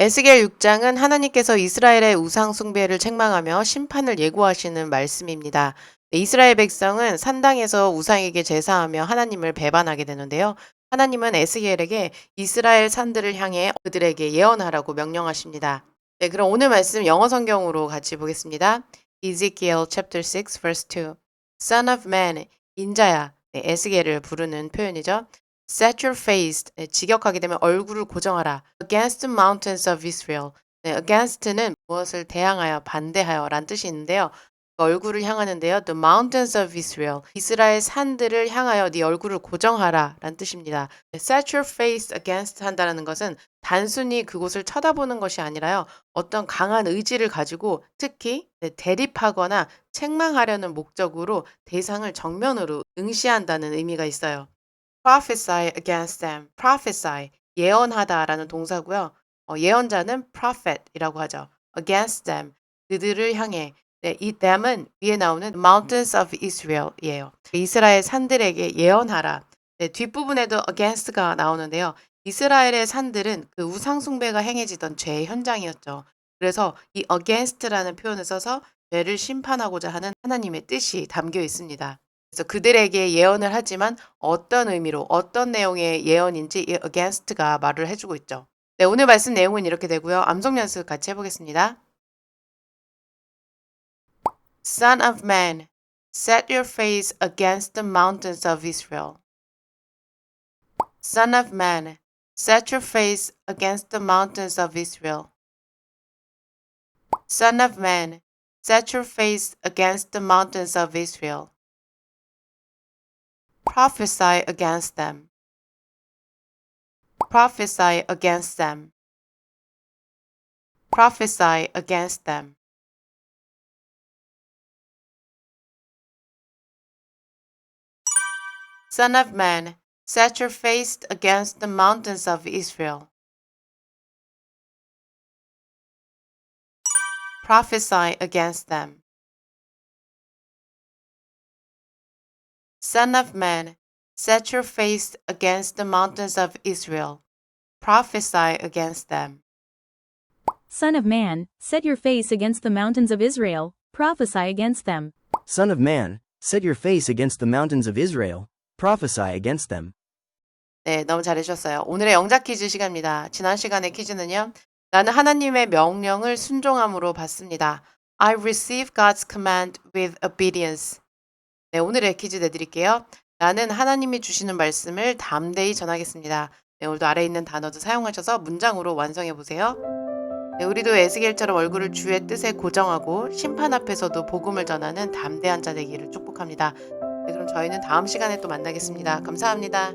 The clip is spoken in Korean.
에스겔 6장은 하나님께서 이스라엘의 우상 숭배를 책망하며 심판을 예고하시는 말씀입니다. 네, 이스라엘 백성은 산당에서 우상에게 제사하며 하나님을 배반하게 되는데요. 하나님은 에스겔에게 이스라엘 산들을 향해 그들에게 예언하라고 명령하십니다. 네, 그럼 오늘 말씀 영어 성경으로 같이 보겠습니다. Ezekiel chapter 6 verse 2. Son of man, 인자야. 네, 에스겔을 부르는 표현이죠. Set your face, 네, 직역하게 되면 얼굴을 고정하라. Against the mountains of Israel. 네, against는 무엇을 대항하여, 반대하여 라는 뜻이 있는데요. 그 얼굴을 향하는데요. The mountains of Israel. 이스라엘 산들을 향하여 네 얼굴을 고정하라 라는 뜻입니다. 네, Set your face against 한다는 것은 단순히 그곳을 쳐다보는 것이 아니라요. 어떤 강한 의지를 가지고 특히 네, 대립하거나 책망하려는 목적으로 대상을 정면으로 응시한다는 의미가 있어요. Prophesy against them. prophesy 예언하다라는 동사고요. 어, 예언자는 prophet이라고 하죠. against them 그들을 향해 네, 이 them은 위에 나오는 mountains of Israel이에요. 이스라엘 산들에게 예언하라. 네, 뒷부분에도 against가 나오는데요. 이스라엘의 산들은 그 우상 숭배가 행해지던 죄의 현장이었죠. 그래서 이 against라는 표현을 써서 죄를 심판하고자 하는 하나님의 뜻이 담겨 있습니다. 그래서 그들에게 예언을 하지만 어떤 의미로 어떤 내용의 예언인지 이 against가 말을 해주고 있죠. 네, 오늘 말씀 내용은 이렇게 되고요. 암송 연습 같이 해보겠습니다. Son of man, set your face against the mountains of Israel. Son of man, set your face against the mountains of Israel. Son of man, set your face against the mountains of Israel. Prophesy against them. Prophesy against them. Prophesy against them. Son of man, set your face against the mountains of Israel. Prophesy against them. Son of man, set your face against the mountains of Israel. Prophesy against them. Son of man, set your face against the mountains of Israel, prophesy against them. Son of man, set your face against the mountains of Israel, prophesy against them. 네, 너무 잘해주셨어요. 오늘의 영작 퀴즈 시간입니다. 지난 시간의 퀴즈는요. 나는 하나님의 명령을 순종함으로 받습니다. I receive God's command with obedience. 네, 오늘의 퀴즈 내드릴게요. 나는 하나님이 주시는 말씀을 담대히 전하겠습니다. 네, 오늘도 아래 있는 단어도 사용하셔서 문장으로 완성해 보세요. 네, 우리도 에스겔처럼 얼굴을 주의 뜻에 고정하고 심판 앞에서도 복음을 전하는 담대한 자 되기를 축복합니다. 네, 그럼 저희는 다음 시간에 또 만나겠습니다. 감사합니다.